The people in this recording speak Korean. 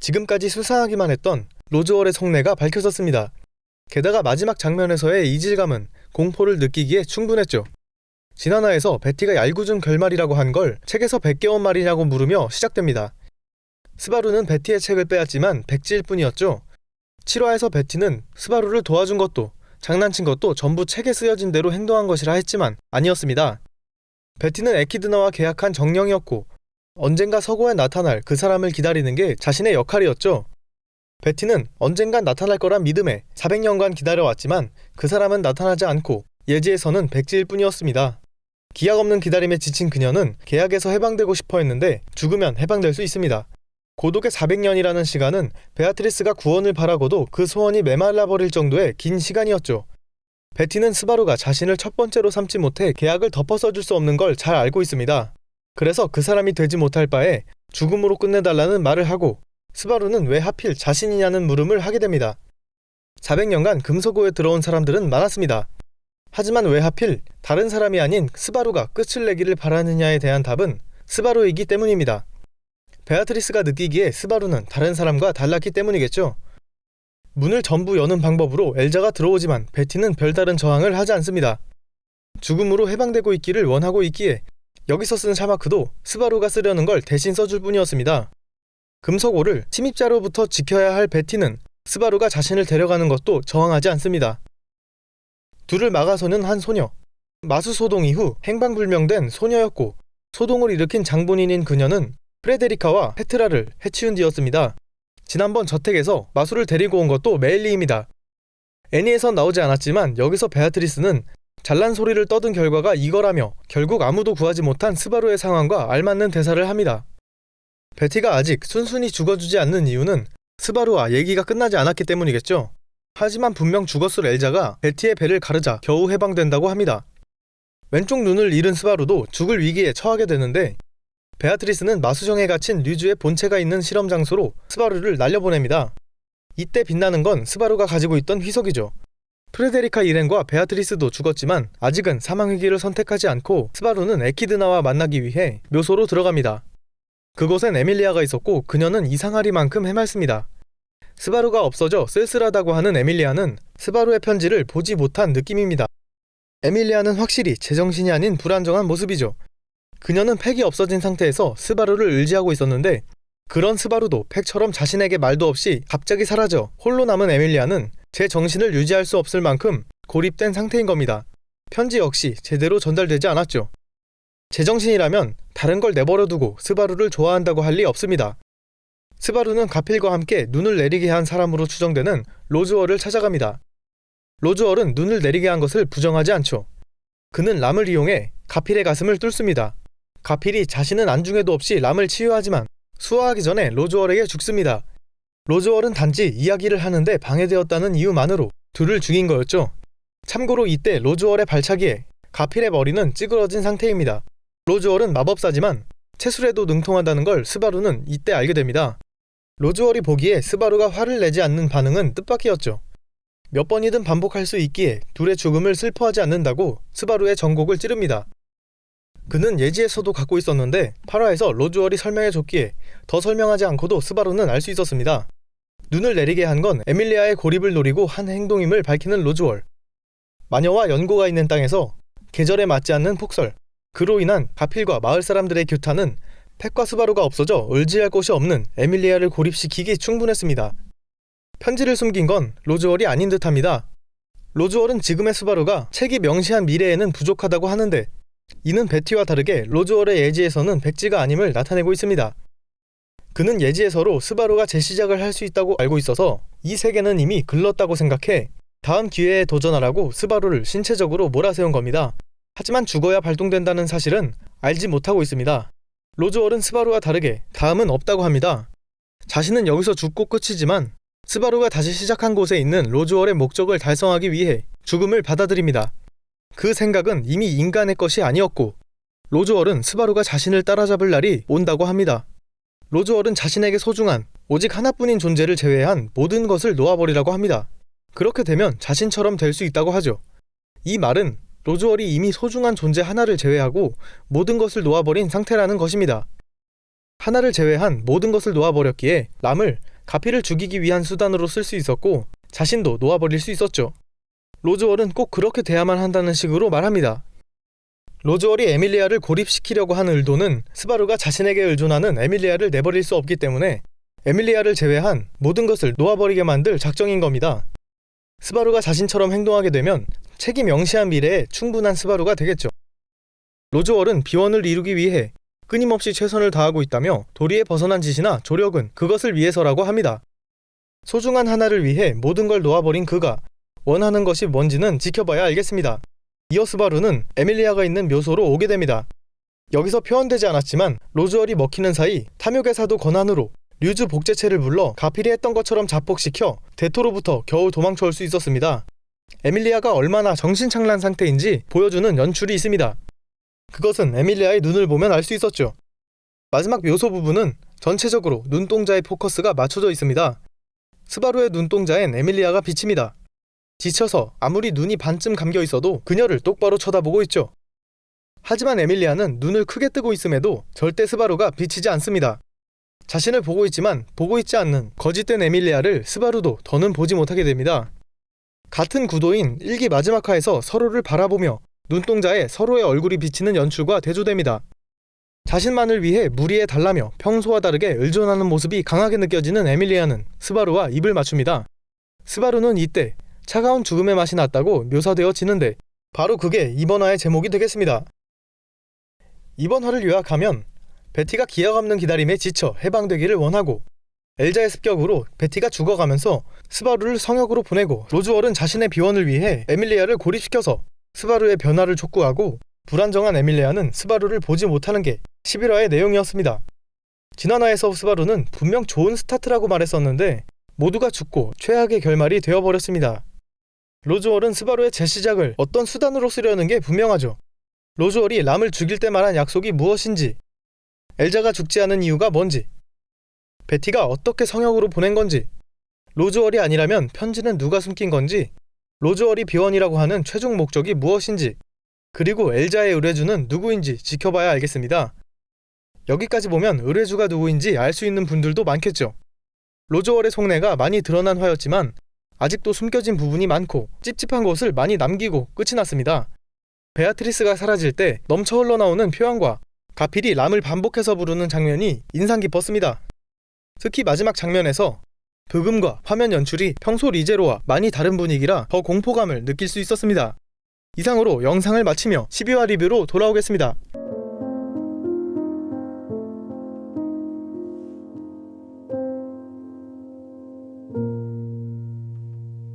지금까지 수상하기만 했던 로즈월의 속내가 밝혀졌습니다. 게다가 마지막 장면에서의 이질감은 공포를 느끼기에 충분했죠. 지난화에서 베티가 얄궂은 결말이라고 한 걸 책에서 베껴온 말이냐고 물으며 시작됩니다. 스바루는 베티의 책을 빼앗지만 백지일 뿐이었죠. 7화에서 베티는 스바루를 도와준 것도 장난친 것도 전부 책에 쓰여진 대로 행동한 것이라 했지만 아니었습니다. 베티는 에키드나와 계약한 정령이었고 언젠가 서고에 나타날 그 사람을 기다리는 게 자신의 역할이었죠. 베티는 언젠간 나타날 거란 믿음에 400년간 기다려왔지만 그 사람은 나타나지 않고 예지에서는 백지일 뿐이었습니다. 기약 없는 기다림에 지친 그녀는 계약에서 해방되고 싶어 했는데 죽으면 해방될 수 있습니다. 고독의 400년이라는 시간은 베아트리스가 구원을 바라고도 그 소원이 메말라 버릴 정도의 긴 시간이었죠. 베티는 스바루가 자신을 첫 번째로 삼지 못해 계약을 덮어 써줄 수 없는 걸 잘 알고 있습니다. 그래서 그 사람이 되지 못할 바에 죽음으로 끝내달라는 말을 하고 스바루는 왜 하필 자신이냐는 물음을 하게 됩니다. 400년간 금속고에 들어온 사람들은 많았습니다. 하지만 왜 하필 다른 사람이 아닌 스바루가 끝을 내기를 바라느냐에 대한 답은 스바루이기 때문입니다. 베아트리스가 느끼기에 스바루는 다른 사람과 달랐기 때문이겠죠. 문을 전부 여는 방법으로 엘자가 들어오지만 베티는 별다른 저항을 하지 않습니다. 죽음으로 해방되고 있기를 원하고 있기에 여기서 쓴 샤마크도 스바루가 쓰려는 걸 대신 써줄 뿐이었습니다. 금속오를 침입자로부터 지켜야 할 베티는 스바루가 자신을 데려가는 것도 저항하지 않습니다. 둘을 막아서는 한 소녀. 마수 소동 이후 행방불명된 소녀였고 소동을 일으킨 장본인인 그녀는 프레데리카와 페트라를 해치운 뒤였습니다. 지난번 저택에서 마수를 데리고 온 것도 메일리입니다. 애니에선 나오지 않았지만 여기서 베아트리스는 잘난 소리를 떠든 결과가 이거라며 결국 아무도 구하지 못한 스바루의 상황과 알맞는 대사를 합니다. 베티가 아직 순순히 죽어주지 않는 이유는 스바루와 얘기가 끝나지 않았기 때문이겠죠. 하지만 분명 죽었을 엘자가 베티의 배를 가르자 겨우 해방된다고 합니다. 왼쪽 눈을 잃은 스바루도 죽을 위기에 처하게 되는데 베아트리스는 마수정에 갇힌 류주의 본체가 있는 실험 장소로 스바루를 날려보냅니다. 이때 빛나는 건 스바루가 가지고 있던 휘석이죠. 프레데리카 일행과 베아트리스도 죽었지만 아직은 사망 위기를 선택하지 않고 스바루는 에키드나와 만나기 위해 묘소로 들어갑니다. 그곳엔 에밀리아가 있었고 그녀는 이상하리만큼 해맑습니다. 스바루가 없어져 쓸쓸하다고 하는 에밀리아는 스바루의 편지를 보지 못한 느낌입니다. 에밀리아는 확실히 제정신이 아닌 불안정한 모습이죠. 그녀는 팩이 없어진 상태에서 스바루를 의지하고 있었는데 그런 스바루도 팩처럼 자신에게 말도 없이 갑자기 사라져 홀로 남은 에밀리아는 제 정신을 유지할 수 없을 만큼 고립된 상태인 겁니다. 편지 역시 제대로 전달되지 않았죠. 제 정신이라면 다른 걸 내버려두고 스바루를 좋아한다고 할 리 없습니다. 스바루는 가필과 함께 눈을 내리게 한 사람으로 추정되는 로즈월을 찾아갑니다. 로즈월은 눈을 내리게 한 것을 부정하지 않죠. 그는 람을 이용해 가필의 가슴을 뚫습니다. 가필이 자신은 안중에도 없이 람을 치유하지만 수화하기 전에 로즈월에게 죽습니다. 로즈월은 단지 이야기를 하는데 방해되었다는 이유만으로 둘을 죽인 거였죠. 참고로 이때 로즈월의 발차기에 가필의 머리는 찌그러진 상태입니다. 로즈월은 마법사지만 체술에도 능통하다는 걸 스바루는 이때 알게 됩니다. 로즈월이 보기에 스바루가 화를 내지 않는 반응은 뜻밖이었죠. 몇 번이든 반복할 수 있기에 둘의 죽음을 슬퍼하지 않는다고 스바루의 전곡을 찌릅니다. 그는 예지에서도 갖고 있었는데 8화에서 로즈월이 설명해줬기에 더 설명하지 않고도 스바루는 알 수 있었습니다. 눈을 내리게 한 건 에밀리아의 고립을 노리고 한 행동임을 밝히는 로즈월. 마녀와 연고가 있는 땅에서 계절에 맞지 않는 폭설, 그로 인한 가필과 마을 사람들의 규탄은 팩과 스바루가 없어져 의지할 곳이 없는 에밀리아를 고립시키기 충분했습니다. 편지를 숨긴 건 로즈월이 아닌 듯합니다. 로즈월은 지금의 스바루가 책이 명시한 미래에는 부족하다고 하는데 이는 베티와 다르게 로즈월의 예지에서는 백지가 아님을 나타내고 있습니다. 그는 예지에서로 스바루가 재시작을 할 수 있다고 알고 있어서 이 세계는 이미 글렀다고 생각해 다음 기회에 도전하라고 스바루를 신체적으로 몰아세운 겁니다. 하지만 죽어야 발동된다는 사실은 알지 못하고 있습니다. 로즈월은 스바루와 다르게 다음은 없다고 합니다. 자신은 여기서 죽고 끝이지만 스바루가 다시 시작한 곳에 있는 로즈월의 목적을 달성하기 위해 죽음을 받아들입니다. 그 생각은 이미 인간의 것이 아니었고 로즈월은 스바루가 자신을 따라잡을 날이 온다고 합니다. 로즈월은 자신에게 소중한 오직 하나뿐인 존재를 제외한 모든 것을 놓아버리라고 합니다. 그렇게 되면 자신처럼 될 수 있다고 하죠. 이 말은 로즈월이 이미 소중한 존재 하나를 제외하고 모든 것을 놓아버린 상태라는 것입니다. 하나를 제외한 모든 것을 놓아버렸기에 람을 가피를 죽이기 위한 수단으로 쓸 수 있었고 자신도 놓아버릴 수 있었죠. 로즈월은 꼭 그렇게 돼야만 한다는 식으로 말합니다. 로즈월이 에밀리아를 고립시키려고 하는 의도는 스바루가 자신에게 의존하는 에밀리아를 내버릴 수 없기 때문에 에밀리아를 제외한 모든 것을 놓아버리게 만들 작정인 겁니다. 스바루가 자신처럼 행동하게 되면 책임 명시한 미래에 충분한 스바루가 되겠죠. 로즈월은 비원을 이루기 위해 끊임없이 최선을 다하고 있다며 도리에 벗어난 짓이나 조력은 그것을 위해서라고 합니다. 소중한 하나를 위해 모든 걸 놓아버린 그가 원하는 것이 뭔지는 지켜봐야 알겠습니다. 이어 스바루는 에밀리아가 있는 묘소로 오게 됩니다. 여기서 표현되지 않았지만 로즈월이 먹히는 사이 탐욕의 사도 권한으로 류즈 복제체를 불러 가필이 했던 것처럼 자폭시켜 대토로부터 겨우 도망쳐 올 수 있었습니다. 에밀리아가 얼마나 정신창란 상태인지 보여주는 연출이 있습니다. 그것은 에밀리아의 눈을 보면 알 수 있었죠. 마지막 묘소 부분은 전체적으로 눈동자의 포커스가 맞춰져 있습니다. 스바루의 눈동자엔 에밀리아가 비칩니다. 지쳐서 아무리 눈이 반쯤 감겨 있어도 그녀를 똑바로 쳐다보고 있죠. 하지만 에밀리아는 눈을 크게 뜨고 있음에도 절대 스바루가 비치지 않습니다. 자신을 보고 있지만 보고 있지 않는 거짓된 에밀리아를 스바루도 더는 보지 못하게 됩니다. 같은 구도인 일기 마지막 화에서 서로를 바라보며 눈동자에 서로의 얼굴이 비치는 연출과 대조됩니다. 자신만을 위해 무리에 달라며 평소와 다르게 의존하는 모습이 강하게 느껴지는 에밀리아는 스바루와 입을 맞춥니다. 스바루는 이때 차가운 죽음의 맛이 났다고 묘사되어지는데 바로 그게 이번 화의 제목이 되겠습니다. 이번 화를 요약하면 베티가 기억 없는 기다림에 지쳐 해방되기를 원하고 엘자의 습격으로 베티가 죽어가면서 스바루를 성역으로 보내고 로즈월은 자신의 비원을 위해 에밀리아를 고립시켜서 스바루의 변화를 촉구하고 불안정한 에밀리아는 스바루를 보지 못하는 게 11화의 내용이었습니다. 지난화에서 스바루는 분명 좋은 스타트라고 말했었는데 모두가 죽고 최악의 결말이 되어버렸습니다. 로즈월은 스바루의 재시작을 어떤 수단으로 쓰려는 게 분명하죠. 로즈월이 람을 죽일 때 말한 약속이 무엇인지, 엘자가 죽지 않은 이유가 뭔지, 베티가 어떻게 성역으로 보낸 건지, 로즈월이 아니라면 편지는 누가 숨긴 건지, 로즈월이 비원이라고 하는 최종 목적이 무엇인지, 그리고 엘자의 의뢰주는 누구인지 지켜봐야 알겠습니다. 여기까지 보면 의뢰주가 누구인지 알 수 있는 분들도 많겠죠. 로즈월의 속내가 많이 드러난 화였지만 아직도 숨겨진 부분이 많고 찝찝한 것을 많이 남기고 끝이 났습니다. 베아트리스가 사라질 때 넘쳐 흘러나오는 표현과 가필이 람을 반복해서 부르는 장면이 인상 깊었습니다. 특히 마지막 장면에서 브금과 화면 연출이 평소 리제로와 많이 다른 분위기라 더 공포감을 느낄 수 있었습니다. 이상으로 영상을 마치며 12화 리뷰로 돌아오겠습니다.